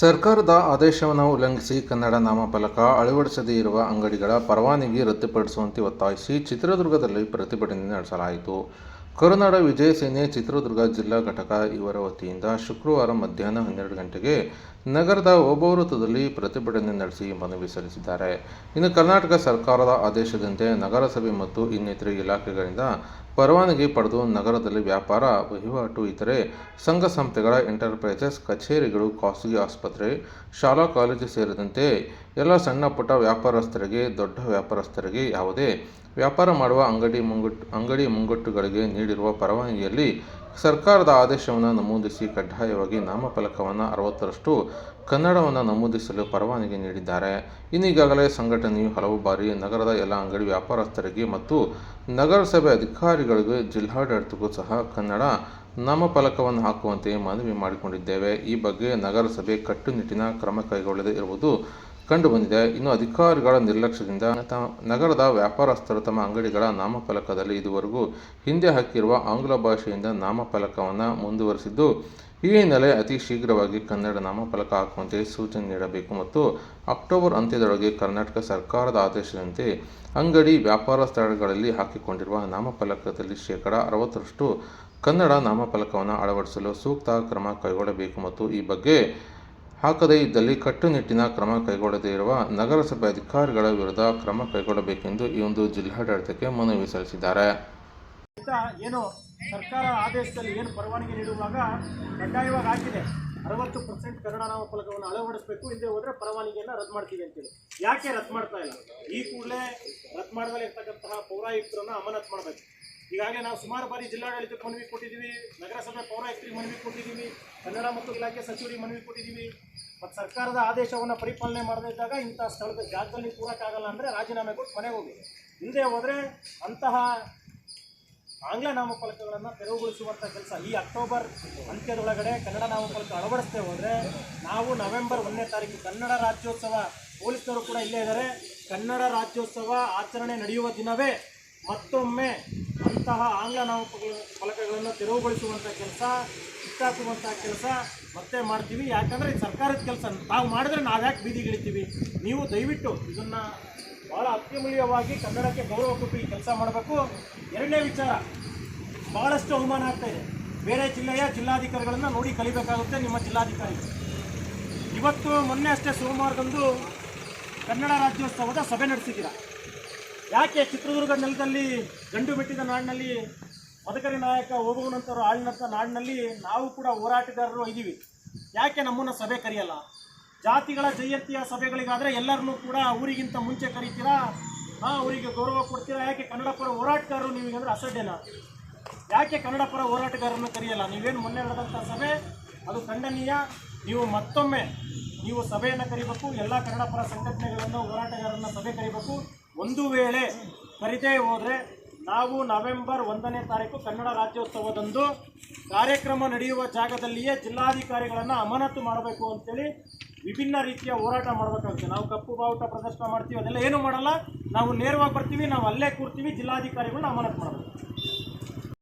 ಸರ್ಕಾರದ ಆದೇಶವನ್ನು ಉಲ್ಲಂಘಿಸಿ ಕನ್ನಡ ನಾಮಫಲಕ ಅಳವಡಿಸದೇ ಇರುವ ಅಂಗಡಿಗಳ ಪರವಾನಗಿ ರದ್ದುಪಡಿಸುವಂತೆ ಒತ್ತಾಯಿಸಿ ಚಿತ್ರದುರ್ಗದಲ್ಲಿ ಪ್ರತಿಭಟನೆ ನಡೆಸಲಾಯಿತು. ಕರುನಾಡ ವಿಜಯ ಸೇನೆ ಚಿತ್ರದುರ್ಗ ಜಿಲ್ಲಾ ಘಟಕ ಇವರ ವತಿಯಿಂದ ಶುಕ್ರವಾರ ಮಧ್ಯಾಹ್ನ ಹನ್ನೆರಡು ಗಂಟೆಗೆ ನಗರದ ಒಬ್ಬವೃತ್ತದಲ್ಲಿ ಪ್ರತಿಭಟನೆ ನಡೆಸಿ ಮನವಿ ಸಲ್ಲಿಸಿದ್ದಾರೆ. ಇನ್ನು ಕರ್ನಾಟಕ ಸರ್ಕಾರದ ಆದೇಶದಂತೆ ನಗರಸಭೆ ಮತ್ತು ಇನ್ನಿತರೆ ಇಲಾಖೆಗಳಿಂದ ಪರವಾನಗಿ ಪಡೆದು ನಗರದಲ್ಲಿ ವ್ಯಾಪಾರ, ವಹಿವಾಟು ಇತರೆ ಸಂಘ ಸಂಸ್ಥೆಗಳ ಎಂಟರ್ಪ್ರೈಸಸ್ ಕಚೇರಿಗಳು, ಖಾಸಗಿ ಆಸ್ಪತ್ರೆ, ಶಾಲಾ, ಕಾಲೇಜು ಸೇರಿದಂತೆ ಎಲ್ಲ ಸಣ್ಣ ಪುಟ್ಟ ವ್ಯಾಪಾರಸ್ಥರಿಗೆ, ದೊಡ್ಡ ವ್ಯಾಪಾರಸ್ಥರಿಗೆ ಯಾವುದೇ ವ್ಯಾಪಾರ ಮಾಡುವ ಅಂಗಡಿ ಮುಂಗಟ್ಟು, ಅಂಗಡಿ ಮುಂಗಟ್ಟುಗಳಿಗೆ ನೀಡಿರುವ ಪರವಾನಗಿಯಲ್ಲಿ ಸರ್ಕಾರದ ಆದೇಶವನ್ನು ನಮೂದಿಸಿ ಕಡ್ಡಾಯವಾಗಿ ನಾಮಫಲಕವನ್ನು ಅರವತ್ತರಷ್ಟು ಕನ್ನಡವನ್ನು ನಮೂದಿಸಲು ಪರವಾನಗಿ ನೀಡಿದ್ದಾರೆ. ಇನ್ನೀಗಾಗಲೇ ಸಂಘಟನೆಯು ಹಲವು ಬಾರಿ ನಗರದ ಎಲ್ಲ ಅಂಗಡಿ ವ್ಯಾಪಾರಸ್ಥರಿಗೆ ಮತ್ತು ನಗರಸಭೆ ಅಧಿಕಾರಿಗಳಿಗೆ ಜಿಲ್ಲಾಡಳಿತಕ್ಕೂ ಸಹ ಕನ್ನಡ ನಾಮಫಲಕವನ್ನು ಹಾಕುವಂತೆ ಮನವಿ ಮಾಡಿಕೊಂಡಿದ್ದೇವೆ. ಈ ಬಗ್ಗೆ ನಗರಸಭೆ ಕಟ್ಟುನಿಟ್ಟಿನ ಕ್ರಮ ಕೈಗೊಳ್ಳದೇ ಇರುವುದು ಕಂಡುಬಂದಿದೆ. ಇನ್ನು ಅಧಿಕಾರಿಗಳ ನಿರ್ಲಕ್ಷ್ಯದಿಂದ ನಗರದ ವ್ಯಾಪಾರಸ್ಥರು ತಮ್ಮ ಅಂಗಡಿಗಳ ನಾಮಫಲಕದಲ್ಲಿ ಇದುವರೆಗೂ ಹಿಂದೆ ಹಾಕಿರುವ ಆಂಗ್ಲ ಭಾಷೆಯಿಂದ ನಾಮಫಲಕವನ್ನು ಮುಂದುವರಿಸಿದ್ದು, ಈ ಹಿನ್ನೆಲೆ ಅತಿ ಶೀಘ್ರವಾಗಿ ಕನ್ನಡ ನಾಮಫಲಕ ಹಾಕುವಂತೆ ಸೂಚನೆ ನೀಡಬೇಕು ಮತ್ತು ಅಕ್ಟೋಬರ್ ಅಂತ್ಯದೊಳಗೆ ಕರ್ನಾಟಕ ಸರ್ಕಾರದ ಆದೇಶದಂತೆ ಅಂಗಡಿ ವ್ಯಾಪಾರ ಸ್ಥಳಗಳಲ್ಲಿ ಹಾಕಿಕೊಂಡಿರುವ ನಾಮಫಲಕದಲ್ಲಿ ಶೇಕಡ ಅರವತ್ತರಷ್ಟು ಕನ್ನಡ ನಾಮಫಲಕವನ್ನು ಅಳವಡಿಸಲು ಸೂಕ್ತ ಕ್ರಮ ಕೈಗೊಳ್ಳಬೇಕು ಮತ್ತು ಈ ಬಗ್ಗೆ ಹಾಕದೇ ಇದ್ದಲ್ಲಿ ಕಟ್ಟುನಿಟ್ಟಿನ ಕ್ರಮ ಕೈಗೊಳ್ಳದೇ ಇರುವ ನಗರಸಭೆ ಅಧಿಕಾರಿಗಳ ವಿರುದ್ಧ ಕ್ರಮ ಕೈಗೊಳ್ಳಬೇಕೆಂದು ಈ ಒಂದು ಜಿಲ್ಲಾಡಳಿತಕ್ಕೆ ಮನವಿ ಸಲ್ಲಿಸಿದ್ದಾರೆ. ಏನು ಸರ್ಕಾರ ಆದೇಶದಲ್ಲಿ ಏನು ಪರವಾನಗಿ ನೀಡುವಾಗ ಕಡ್ಡಾಯವಾಗಿ ಹಾಕಿದೆ. ಅರವತ್ತು ಪರ್ಸೆಂಟ್ ಕನ್ನಡ ನಾಮಫಲಕವನ್ನು ಅಳವಡಿಸಬೇಕು ಇಲ್ಲದೆ ಹೋದರೆ ಪರವಾನಗಿಯನ್ನು ರದ್ದು ಮಾಡ್ತೀವಿ ಅಂತೇಳಿ. ಯಾಕೆ ರದ್ದು ಮಾಡ್ತಾ ಇಲ್ಲ? ಈ ಕೂಡಲೇ ರದ್ದು ಮಾಡದಲ್ಲಿ ಇರ್ತಕ್ಕಂತಹ ಪೌರಾಯುಕ್ತರನ್ನು ಅಮಾನತ್ ಮಾಡಬೇಕು. ಈಗಾಗಲೇ ನಾವು ಸುಮಾರು ಬಾರಿ ಜಿಲ್ಲಾಡಳಿತಕ್ಕೆ ಮನವಿ ಕೊಟ್ಟಿದ್ದೀವಿ, ನಗರಸಭೆ ಪೌರಾಯುಕ್ತರಿಗೆ ಮನವಿ ಕೊಟ್ಟಿದ್ದೀವಿ, ಕನ್ನಡ ಮತ್ತು ಇಲಾಖೆ ಸಚಿವರಿಗೆ ಮನವಿ ಕೊಟ್ಟಿದ್ದೀವಿ. ಮತ್ತು ಸರ್ಕಾರದ ಆದೇಶವನ್ನು ಪರಿಪಾಲನೆ ಮಾಡದೇ ಇದ್ದಾಗ ಇಂಥ ಸ್ಥಳದ ಜಾಗದಲ್ಲಿ ಕೂರಕ್ಕಾಗಲ್ಲ ಅಂದರೆ ರಾಜೀನಾಮೆ ಕೊಟ್ಟು ಮನೆಗೆ ಹೋಗಿ. ಹಿಂದೆ ಹೋದರೆ ಅಂತಹ ಆಂಗ್ಲ ನಾಮಫಲಕಗಳನ್ನು ತೆರವುಗೊಳಿಸುವಂಥ ಕೆಲಸ ಈ ಅಕ್ಟೋಬರ್ ಅಂತ್ಯದೊಳಗಡೆ ಕನ್ನಡ ನಾಮಫಲಕ ಅಳವಡಿಸ್ತೇ ಹೋದರೆ ನಾವು ನವೆಂಬರ್ ಒಂದನೇ ತಾರೀಕು ಕನ್ನಡ ರಾಜ್ಯೋತ್ಸವ ಪೊಲೀಸರು ಕೂಡ ಇಲ್ಲೇ ಇದ್ದಾರೆ ಕನ್ನಡ ರಾಜ್ಯೋತ್ಸವ ಆಚರಣೆ ನಡೆಯುವ ದಿನವೇ ಮತ್ತೊಮ್ಮೆ ಅಂತಹ ಆಂಗ್ಲ ನಾಮಫಲ ಫಲಕಗಳನ್ನು ತೆರವುಗೊಳಿಸುವಂಥ ಕೆಲಸ ಕಿತ್ತಾಕುವಂಥ ಕೆಲಸ ಮತ್ತೆ ಮಾಡ್ತೀವಿ. ಯಾಕಂದರೆ ಸರ್ಕಾರದ ಕೆಲಸ ನಾವು ಮಾಡಿದ್ರೆ ನಾವು ಯಾಕೆ ಬೀದಿಗಿಳಿತೀವಿ? ನೀವು ದಯವಿಟ್ಟು ಇದನ್ನು ಭಾಳ ಅತ್ಯಮೂಲ್ಯವಾಗಿ ಕನ್ನಡಕ್ಕೆ ಗೌರವ ಕೊಟ್ಟು ಕೆಲಸ ಮಾಡಬೇಕು. ಎರಡನೇ ವಿಚಾರ ಭಾಳಷ್ಟು ಅವಮಾನ ಆಗ್ತಾ ಇದೆ. ಬೇರೆ ಜಿಲ್ಲೆಯ ಜಿಲ್ಲಾಧಿಕಾರಿಗಳನ್ನು ನೋಡಿ ಕಲಿಬೇಕಾಗುತ್ತೆ ನಿಮ್ಮ ಜಿಲ್ಲಾಧಿಕಾರಿ. ಇವತ್ತು ಮೊನ್ನೆ ಅಷ್ಟೇ ಸೋಮವಾರದಂದು ಕನ್ನಡ ರಾಜ್ಯೋತ್ಸವದ ಸಭೆ ನಡೆಸಿದ್ದೀರಾ? ಯಾಕೆ ಚಿತ್ರದುರ್ಗ ನೆಲದಲ್ಲಿ ಗಂಡು ಬಿಟ್ಟಿದ ನಾಡಿನಲ್ಲಿ ಮದಕರಿ ನಾಯಕ ಹೋಗುವಂಥವ್ರು ಆಳಿನಂಥ ನಾಡಿನಲ್ಲಿ ನಾವು ಕೂಡ ಹೋರಾಟಗಾರರು ಇದ್ದೀವಿ. ಯಾಕೆ ನಮ್ಮನ್ನು ಸಭೆ ಕರೆಯಲ್ಲ? ಜಾತಿಗಳ ಜಯಂತಿಯ ಸಭೆಗಳಿಗಾದರೆ ಎಲ್ಲರನ್ನೂ ಕೂಡ ಊರಿಗಿಂತ ಮುಂಚೆ ಕರಿತೀರಾ? ಹಾಂ ಅವರಿಗೆ ಗೌರವ ಕೊಡ್ತೀರಾ? ಯಾಕೆ ಕನ್ನಡ ಪರ ಹೋರಾಟಗಾರರು ನಿಮಗೆ ಅಂದರೆ ಅಸಡ್ಡೆನಾ? ಯಾಕೆ ಕನ್ನಡ ಪರ ಹೋರಾಟಗಾರರನ್ನು ಕರೆಯಲ್ಲ? ನೀವೇನು ಮೊನ್ನೆ ನಡೆದಂಥ ಸಭೆ, ಅದು ಖಂಡನೀಯ. ನೀವು ಮತ್ತೊಮ್ಮೆ ನೀವು ಸಭೆಯನ್ನು ಕರಿಬೇಕು, ಎಲ್ಲ ಕನ್ನಡ ಪರ ಸಂಘಟನೆಗಳನ್ನು, ಹೋರಾಟಗಾರರನ್ನು ಸಭೆ ಕರಿಬೇಕು. ಒಂದು ವೇಳೆ ಕರಿದೇ ಹೋದರೆ ನಾವು ನವೆಂಬರ್ ಒಂದನೇ ತಾರೀಕು ಕನ್ನಡ ರಾಜ್ಯೋತ್ಸವದಂದು ಕಾರ್ಯಕ್ರಮ ನಡೆಯುವ ಜಾಗದಲ್ಲಿಯೇ ಜಿಲ್ಲಾಧಿಕಾರಿಗಳನ್ನು ಅಮಾನತು ಮಾಡಬೇಕು ಅಂತೇಳಿ ವಿಭಿನ್ನ ರೀತಿಯ ಹೋರಾಟ ಮಾಡಬೇಕಾಗುತ್ತೆ. ನಾವು ಕಪ್ಪು ಬಾವುಟ ಪ್ರದರ್ಶನ ಮಾಡ್ತೀವಿ, ಅದೆಲ್ಲ ಏನೂ ಮಾಡಲ್ಲ. ನಾವು ನೇರವಾಗಿ ಬರ್ತೀವಿ, ನಾವು ಅಲ್ಲೇ ಕೂರ್ತೀವಿ, ಜಿಲ್ಲಾಧಿಕಾರಿಗಳನ್ನ ಅಮಾನತು ಮಾಡಬೇಕು.